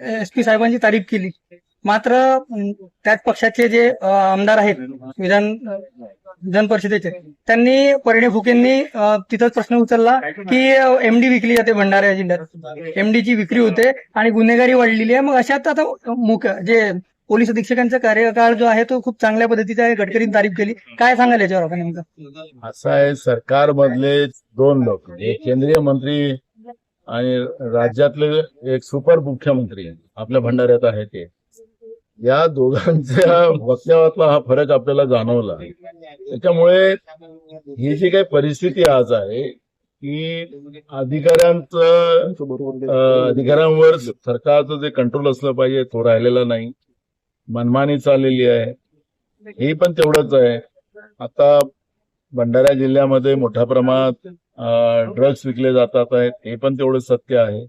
S P साहेबांची तारीफ केली. मात्र त्याच पक्षाचे जे आमदार आहेत विधान विधान परिषदेचे त्यांनी परिणय फुकेंनी तिथंच प्रश्न उचलला की एमडी विकली जाते भंडारा जिल्ह्यात. एमडीची विक्री होते आणि गुन्हेगारी वाढलेली आहे. मग अशात आता मुख्य जे पोलीस अधीक्षकांचा कार्यकाळ जो आहे तो खूप चांगल्या पद्धतीचा आहे. गडकरींनी तारीफ केली. काय सांगाल याच्यावर आपण नेमकं? असं आहे सरकारमधले दोन लोक एक केंद्रीय मंत्री आणि राज्यातले एक सुपर मुख्यमंत्री आपल्या भंडाऱ्यात आहे ते. या दोघांच्या वक्तव्यातला हा फरक आपल्याला जाणवला. त्याच्यामुळे ही जी काही परिस्थिती आज आहे की अधिकाऱ्यांचं अधिकाऱ्यांवर सरकारचं जे कंट्रोल असलं पाहिजे तो राहिलेला नाही. मनमानी चाललेली आहे. हे पण तेवढंच आहे. आता भंडारा जिल्ह्यामध्ये मोठ्या प्रमाणात ड्रग्स विकले जातात आहेत हे पण तेवढं सत्य आहे.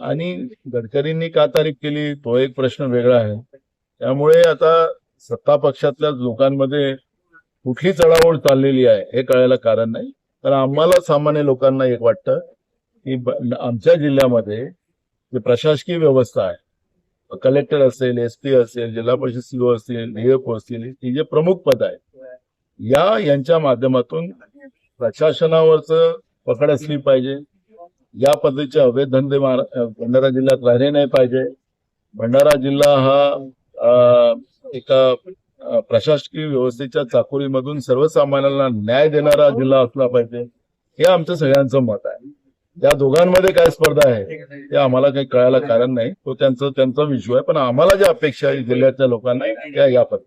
आणि गडकरींनी का तारीफ केली तो एक प्रश्न वेगळा आहे. त्यामुळे आता सत्ता पक्षातल्या लोकांमध्ये कुठली चढाओढ चाललेली आहे हे कळायला कारण नाही. तर आम्हाला सामान्य लोकांना एक वाटतं की आमच्या जिल्ह्यामध्ये जे प्रशासकीय व्यवस्था आहे कलेक्टर असेल एस पी असेल जिल्हा परिषद सीओ असतील डीएफओ असतील ही जे प्रमुख पद आहे या यांच्या माध्यमातून प्रशासनावरच पकड असली पाहिजे. या पद्धतीचे अवैध धंदे भंडारा जिल्ह्यात राहिले नाही पाहिजे. भंडारा जिल्हा हा एका प्रशासकीय व्यवस्थेच्या चाकोरीमधून सर्वसामान्यांना न्याय देणारा जिल्हा असला पाहिजे. हे आमचं सगळ्यांचं मत आहे. या दोघांमध्ये काय स्पर्धा आहे ते आम्हाला काही कळायला कारण नाही. तो त्यांचं त्यांचा विश्व आहे पण आम्हाला ज्या अपेक्षा आहे जिल्ह्यातल्या लोकांना त्या या पद्धती